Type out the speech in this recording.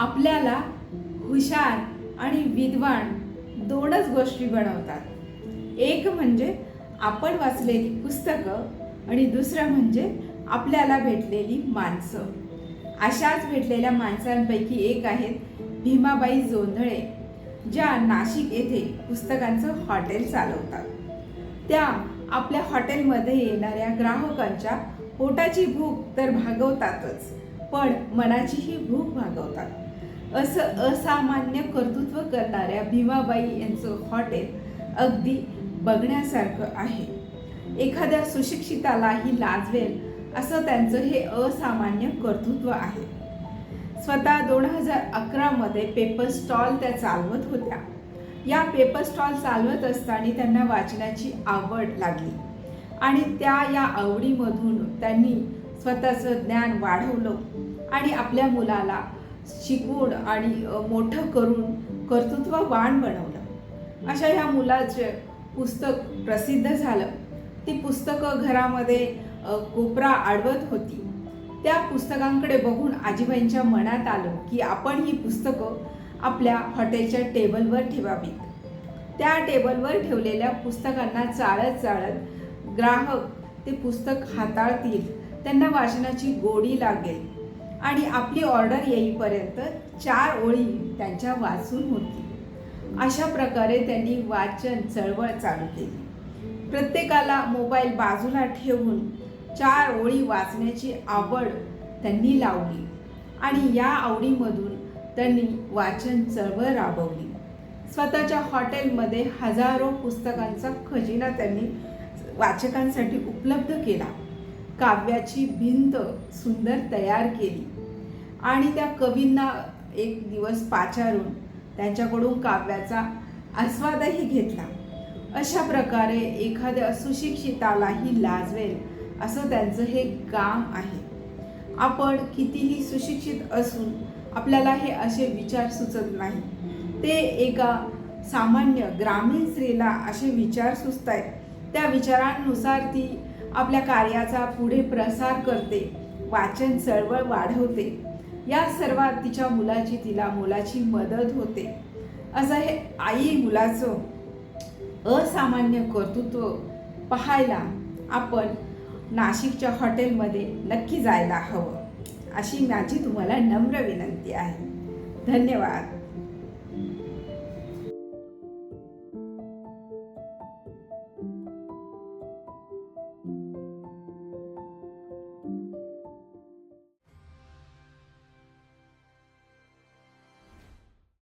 आपल्याला हुशार आणि विद्वान दोनच गोष्टी बनवतात. एक म्हणजे आपण वाचलेली पुस्तकं आणि दुसरं म्हणजे आपल्याला भेटलेली माणसं. अशाच भेटलेल्या माणसांपैकी एक आहेत भीमाबाई जोंधळे ज्या नाशिक येथे पुस्तकांचं हॉटेल चालवतात. त्या आपल्या हॉटेलमध्ये येणाऱ्या ग्राहकांच्या पोटाची भूक तर भागवतातच पण मनाचीही भूक भागवतात. असं असामान्य कर्तृत्व करणाऱ्या भीमाबाई यांचं हॉटेल अगदी बघण्यासारखं आहे. एखाद्या सुशिक्षितालाही लाजवेल असं त्यांचं हे असामान्य कर्तृत्व आहे. स्वतः दोन हजार अकरामध्ये पेपर स्टॉल त्या चालवत होत्या. या पेपर स्टॉल चालवत असताना त्यांना वाचनाची आवड लागली. आणि त्या या आवडीमधून त्यांनी स्वतःचं ज्ञान वाढवलं आणि आपल्या मुलाला शिकवून आणि मोठं करून कर्तृत्ववान बनवलं. अशा ह्या मुलाचे पुस्तक प्रसिद्ध झालं. ती पुस्तकं घरामध्ये कोपरा आडवत होती. त्या पुस्तकांकडे बघून आजीबाईंच्या मनात आलं की आपण ही पुस्तकं आपल्या हॉटेलच्या टेबलवर ठेवावीत. त्या टेबलवर ठेवलेल्या पुस्तकांना चाळत चाळत ग्राहक ते पुस्तक हाताळतील त्यांना वाचनाची गोडी लागेल. आणि आपली ऑर्डर येईपर्यंत चार ओळी त्यांच्या वाचून होती. अशा प्रकारे त्यांनी वाचन चळवळ चालू केली. प्रत्येकाला मोबाईल बाजूला ठेवून चार ओळी वाचण्याची आवड त्यांनी लावली आणि या आवडीमधून त्यांनी वाचन चळवळ राबवली. स्वतःच्या हॉटेलमध्ये हजारो पुस्तकांचा खजिना त्यांनी वाचकांसाठी उपलब्ध केला. काव्याची भिंत सुंदर तयार केली. आणि त्या कवींना एक दिवस पाचारून त्यांच्याकडून काव्याचा आस्वादही घेतला. अशा प्रकारे एखाद्या सुशिक्षितालाही लाजवेल असं त्यांचं हे काम आहे. आपण कितीही सुशिक्षित असून आपल्याला हे असे विचार सुचत नाही. ते एका सामान्य ग्रामीण स्त्रीला असे विचार सुचत आहेत त्या विचारांनुसार ती आपल्या कार्याचा पुढे प्रसार करते वाचन चळवळ वाढवते. या सर्वात तिच्या मुलाची तिला मुलाची मदत होते. असं हे आई मुलाचं असामान्य कर्तृत्व पाहायला आपण नाशिकच्या हॉटेलमध्ये नक्की जायला हवं अशी माझी तुम्हाला नम्र विनंती आहे. धन्यवाद.